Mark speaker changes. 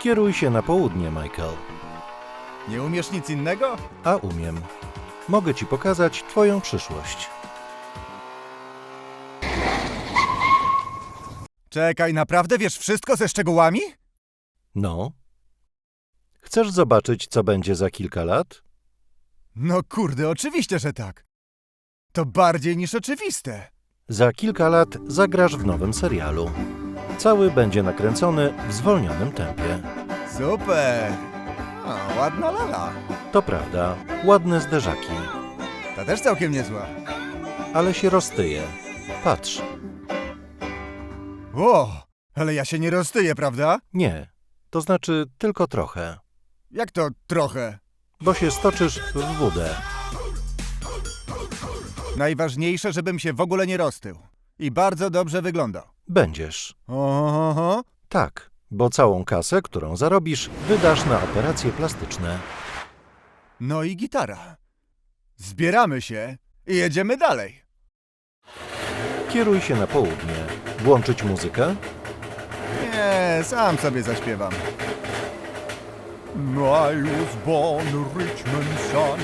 Speaker 1: Kieruj się na południe, Michael.
Speaker 2: Nie umiesz nic innego?
Speaker 1: A umiem. Mogę ci pokazać twoją przyszłość.
Speaker 2: Czekaj, naprawdę wiesz wszystko ze szczegółami?
Speaker 1: No. Chcesz zobaczyć, co będzie za kilka lat?
Speaker 2: No kurde, oczywiście, że tak. To bardziej niż oczywiste.
Speaker 1: Za kilka lat zagrasz w nowym serialu. Cały będzie nakręcony w zwolnionym tempie.
Speaker 2: Super. O, ładna lala.
Speaker 1: To prawda, ładne zderzaki,
Speaker 2: Ta też całkiem niezła.
Speaker 1: ale się roztyje. Patrz,
Speaker 2: O, ale ja się nie roztyję, prawda?
Speaker 1: nie, to znaczy tylko trochę,
Speaker 2: Jak to trochę?
Speaker 1: bo się stoczysz w wódę.
Speaker 2: Najważniejsze, żebym się w ogóle nie roztył. I bardzo dobrze wyglądał.
Speaker 1: Będziesz.
Speaker 2: Oho,
Speaker 1: Tak, bo całą kasę, którą zarobisz, wydasz na operacje plastyczne.
Speaker 2: no i gitara. Zbieramy się i jedziemy dalej.
Speaker 1: Kieruj się na południe. Włączyć muzykę?
Speaker 2: Nie, sam sobie zaśpiewam. I was born a rich man's son.